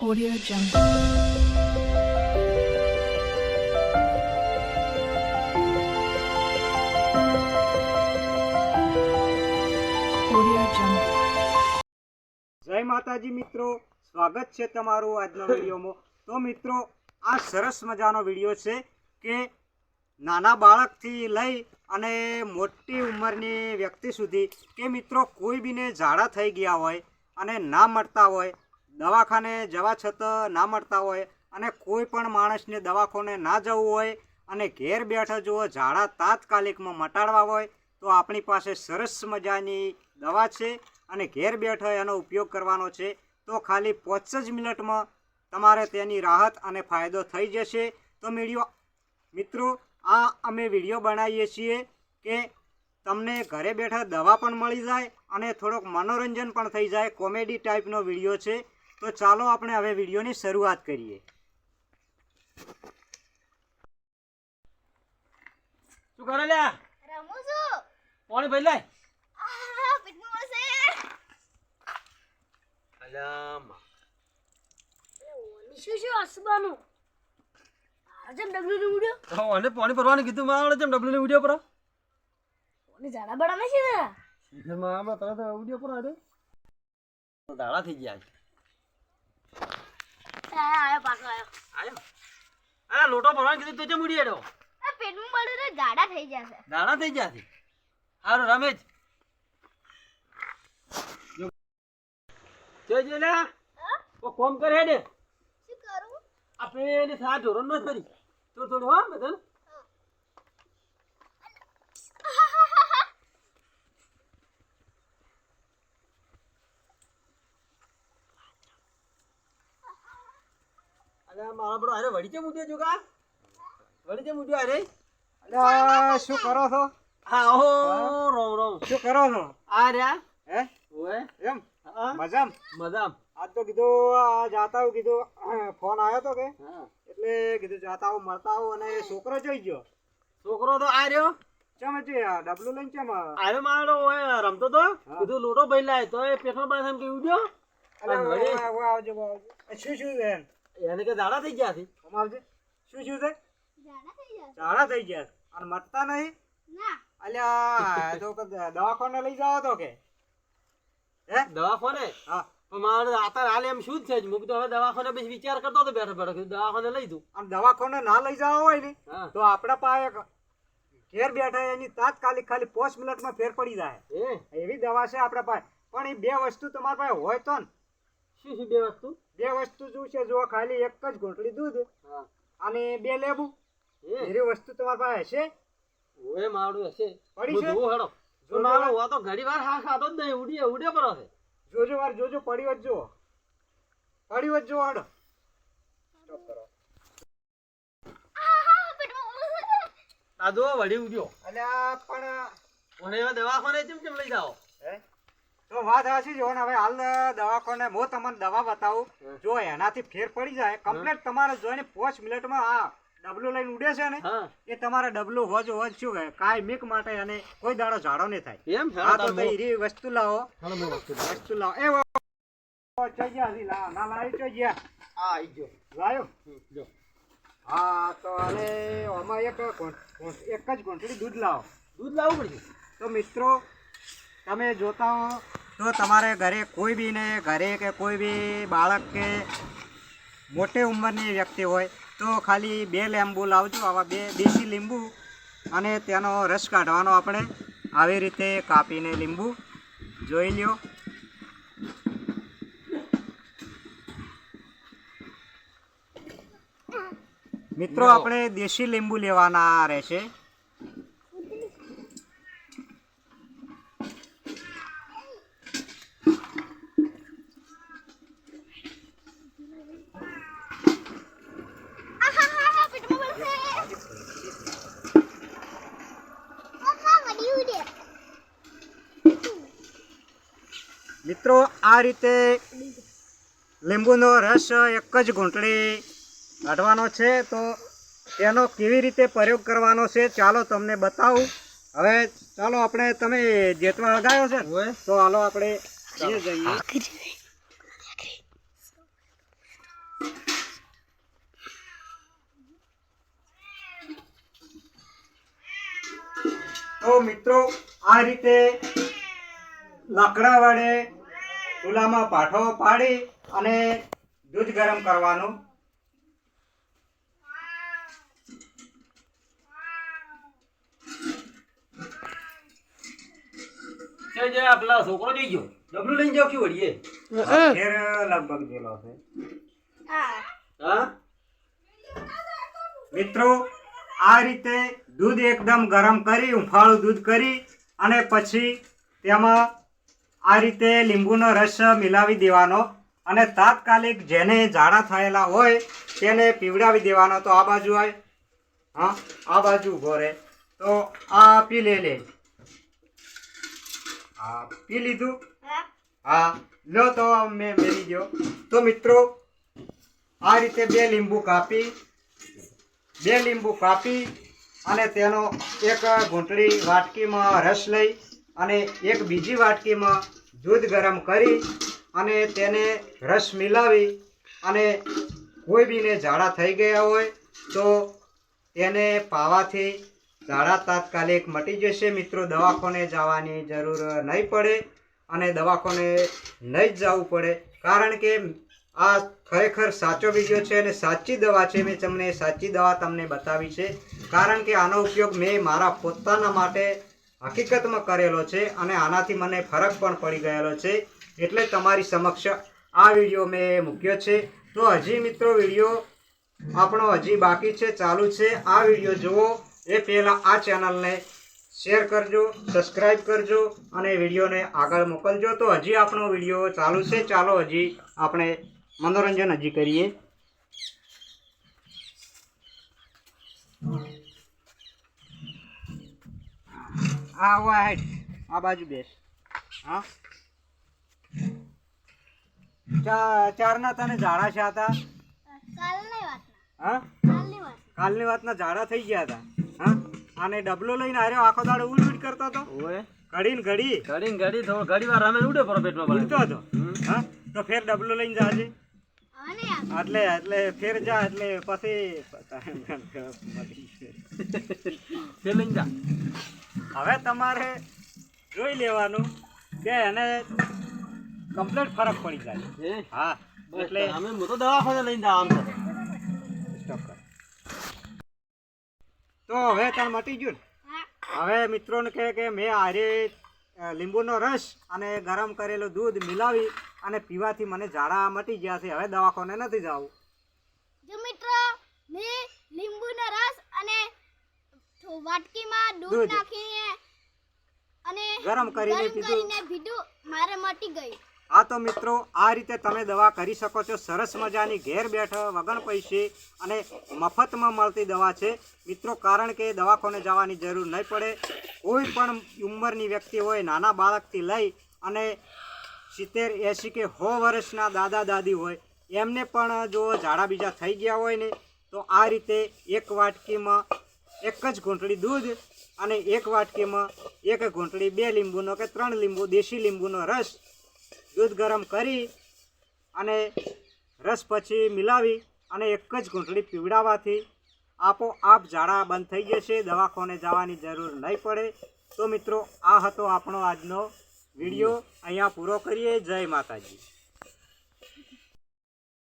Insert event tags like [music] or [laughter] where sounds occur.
Audio Jungle. જય માતાજી મિત્રો, સ્વાગત છે તમારું આજના વિડીયોમાં તો મિત્રો, આ સરસ મજાનો વીડિયો છે કે નાના બાળકથી લઈ અને મોટી ઉંમરની વ્યક્તિ સુધી કે મિત્રો કોઈ બીને ઝાડા થઈ ગયા હોય અને ના મળતા હોય દવાખાને જવા છતાં ના મળતા હોય અને કોઈ પણ માણસને દવાખાને ના જવું હોય અને ઘેર બેઠા જુઓ ઝાડા તાત્કાલિકમાં મટાડવા હોય, તો આપણી પાસે સરસ મજાની દવા છે અને ઘેર બેઠા એનો ઉપયોગ કરવાનો છે. તો ખાલી પાંચ જ મિનિટમાં તમારે તેની રાહત અને ફાયદો થઈ જશે. તો મીડિયો, મિત્રો, આ અમે વીડિયો બનાવીએ છીએ કે તમને ઘરે બેઠા દવા પણ મળી જાય અને થોડોક મનોરંજન પણ થઈ જાય. કોમેડી ટાઈપનો વીડિયો છે. તો ચાલો આપણે હવે વિડીયોની શરૂઆત કરીએ. શું કરે લ્યા? રમું છું. પાણી ભરી લે. મળશે. શું શું હસવાનું? આજે ડબલું નું ઉડ્યો? હા અને પાણી ભરવાનું કીધું માં આવડે ચમ ડબલું ને ઉડ્યો પર. ઓને બડા નથી ને? માં આપણે તરત ઉડ્યો પર અરે દાડા થઈ ગયા છે. આયો પાછો આયો. આયો? આ લોટો ભરવાનું કીધું તો ચમ ઉડી હેડો. આ પેટમાં પડે તો ઝાડા થઈ જશે. દાડા થઈ ગયા છે રમેશ. જો જો ઓ કોમ કરે હેડે. શું કરું? આ પેલી સા ઢોરણ નો જ થોડું થોડું હા બધા અલ્યા મારા બડો અરે વળી ચમ ઉડ્યો જો કા વળી ઉડ્યો અરે અલ્યા, શું કરો છો? હા ઓહો રોમ રોમ. શું કરો છો? આ રહ્યા? હે? ઓએ એમ? મજામ? મજામ. આજ તો કીધું જાતા આવું કીધું ફોન આવ્યો તો કે? એટલે કીધું જાતા આવું મળતા આવું અને છોકરો જોઈ ગયો. છોકરો તો આ રહ્યો? ચમ છે ડબલુ લઈને ચમ? આવ્યો મારો ઓય રમતો તો? કીધું લોટો ભઈ લાય તો એ પેટમાં કેવું કે ઉડ્યો? શું શું એમ? એને કે દાડા થઈ ગયા છે. અમારજી શું શું છે? જાડા થઈ ગયા. અને મટતા નહીં? ના. અલ્યા તો દવાખાને લઈ જાવ તો કે. હે? દવાખાને? હા. પણ મારે આતાર હાલ એમ શું જ? છે મુક તો હવે દવાખાને પછી વિચાર કરતો હતો બેઠો બેઠો દવાખાને લઈ દઉં આમ દવાખાને ના લઈ જાવ હોય ને તો આપણા પાસે એક ઘેર બેઠા એની તાત્કાલિક ખાલી પાંચ મિનિટમાં ફેર પડી જાય. એ એવી દવા છે આપણા પાસે પણ એ બે વસ્તુ તમારા પાસે હોય તો ને. શું શું બે વસ્તુ? બે વસ્તુ શું છે. જો ખાલી એક જ ઘૂંટડી દૂધ અને બે લેબુ. એ વસ્તુ તમારી પાસે હશે? ઓય મારું હશે. પડી છે? હેડો. જો મારો વાર. હોવા તો ઘડી વાર હા ખાતો જ નહીં. ઉડીએ ઉડે પર હશે જોજો વાર જોજો પડી વચ જો પડી વચ જુઓ હડો. સ્ટોપ કરો. આ જો વળી ઉડ્યો. અલ્યા પણ ઓને દવાખાને ચમ ચમ લઈ જાઓ? હે? તો વાત સાચી જો હવે હાલ દવાખાને હું તમને દવા બતાવું. જો એનાથી ફેર પડી જાય કમ્પ્લીટ તમારે જોઈને પાંચ મિનિટમાં આ ડબલું લઈને ઉડે છે ને એ તમારે ડબલું હોજ હોજ શું કહે? કાંઈ મીક માટે અને કોઈ દાડો ઝાડો નહીં થાય. એમ? હા તો તાર વસ્તુ લાવો. વસ્તુ લાવો. એ લા ના લાવી ચોગ્યા આ આઈ ગયો. લાયો. જો. હા તો અને આમાં એક એક જ ઘૂંટડી દૂધ લાવો. દૂધ લાવવું પડશે? તો મિત્રો તમે જોતા હો તો તમારે ઘરે કોઈ બીને ઘરે કે કોઈ બી બાળક કે મોટી ઉંમરની વ્યક્તિ હોય તો ખાલી બે લીંબુ લાવજો આવા બે દેશી લીંબુ અને તેનો રસ કાઢવાનો આપણે. આવી રીતે કાપીને લીંબુ જોઈ લ્યો. મિત્રો આપણે દેશી લીંબુ લેવાના રહેશે. મિત્રો આ રીતે લીંબુનો રસ એક જ ઘૂંટડી કાઢવાનો છે. તો એનો કેવી રીતે પ્રયોગ કરવાનો છે ચાલો તમને બતાવું. હવે ચાલો આપણે તમે જેતવા લગાવ્યો છે તો હાલો આપણે જઈએ તો મિત્રો આ રીતે લાકડા વડે ચૂલામાં પાઠો પાડી અને દૂધ ગરમ કરવાનું. જે પેલા છોકરો જઈ ગયો. ડબલું લઈને જાવ કેવું વળીએ? ફેર લગભગ જેલો છે. હા? હા મિત્રો આ રીતે દૂધ એકદમ ગરમ કરી હુંફાળું દૂધ કરી અને પછી તેમાં આ રીતે લીંબુનો રસ મિલાવી દેવાનો અને તાત્કાલિક જેને ઝાડા થયેલા હોય તેને પીવડાવી દેવાનો. તો આ બાજુ હોય હા, આ બાજુ ઊભો રહે. તો આ પી લે લે. હા, પી લીધું? હા, લો તો મેં મેળી ગયો તો મિત્રો, આ રીતે બે લીંબુ કાપી, બે લીંબુ કાપી અને તેનો એક ઘૂંટડી વાટકીમાં રસ લઈ અને એક બીજી વાટકીમાં દૂધ ગરમ કરી અને તેને રસ મિલાવી અને કોઈ બીને ઝાડા થઈ ગયા હોય તો તેને પાવાથી ઝાડા તાત્કાલિક મટી જશે. મિત્રો, દવાખોને જવાની જરૂર નહીં પડે અને દવાખોને નહીં જ જવું પડે. કારણ કે આ ખરેખર સાચો વીડિયો છે અને સાચી દવા છે. મેં તમને સાચી દવા તમને બતાવી છે. કારણ કે આનો ઉપયોગ મેં મારા પોતાના માટે હકીકતમાં કરેલો છે અને આનાથી મને ફરક પણ પડી ગયેલો છે. એટલે તમારી સમક્ષ આ વીડિયો મેં મૂક્યો છે. તો હજી મિત્રો વીડિયો આપણો હજી બાકી છે, ચાલુ છે. આ વીડિયો જુઓ. એ પહેલાં આ ચેનલને શેર કરજો સબસ્ક્રાઈબ કરજો અને વિડીયોને આગળ મોકલજો. તો હજી આપણો વીડિયો ચાલુ છે. ચાલો હજી આપણે મનોરંજન હજી કરીએ. આ વાઈટ. આ બાજુ બેસ. હા. ચાર ચારના તને ઝાડા છે હતા કાલની વાત હા? કાલની વાતના ઝાડા થઈ ગયા હતા હા? અને ડબલો લઈને આર્યો આખો દાડો ઉડ ઉડ કરતો હતો ઓએ ઘડીને ઘડી. ઘડી ઘડી થોડો ઘડી વાર રામે ઉડે પર પેટમાં ઉડતો હતો. હા? તો ફેર ડબલો લઈને જાજે એટલે એટલે ફેર જા એટલે પછી [laughs] ફેર લઈને જા. હવે તમારે જોઈ લેવાનું કે એને કમ્પ્લેટ ફરક પડી જાય. હા? એટલે અમે હું તો દવાખાને લઈને આમ તો તો હવે તને મટી ગયું ને? હવે મિત્રોને કહે કે મેં આરે લીંબુનો રસ અને ગરમ કરેલું દૂધ મિલાવી અને પીવાથી મને ઝાડા મટી ગયા છે. હવે દવાખાને નથી જવું જો મિત્રો મેં લીંબુનો રસ અને થો- વાટકીમાં દૂધ દૂધ. નાખીને અને ગરમ કરીને ગરમ પીધું. કરીને પીધું મારે મટી ગયું. આ તો મિત્રો આ રીતે તમે દવા કરી શકો છો. સરસ મજાની ઘેર બેઠ વગર પૈસે અને મફતમાં મળતી દવા છે. મિત્રો કારણ કે દવાખાને જવાની જરૂર નહીં પડે. કોઈ પણ ઉંમરની વ્યક્તિ હોય નાના બાળકથી લઈ અને સિત્તેર એંસી કે સો વર્ષના દાદા દાદી હોય એમને પણ જો ઝાડા બીજા થઈ ગયા હોય ને તો આ રીતે એક વાટકીમાં એક જ ઘૂંટડી દૂધ અને એક વાટકીમાં એક ઘૂંટડી બે લીંબુનો કે ત્રણ લીંબુ, દેશી લીંબુનો રસ. દૂધ ગરમ કરી અને રસ પછી મિલાવી અને એક જ ઘૂંટડી પીવડાવવાથી આપોઆપ ઝાડા બંધ થઈ જશે, દવાખાને જવાની જરૂર નહીં પડે. તો મિત્રો, આ હતો આપણો આજનો વીડિયો. અહીંયા પૂરો કરીએ. જય માતાજી.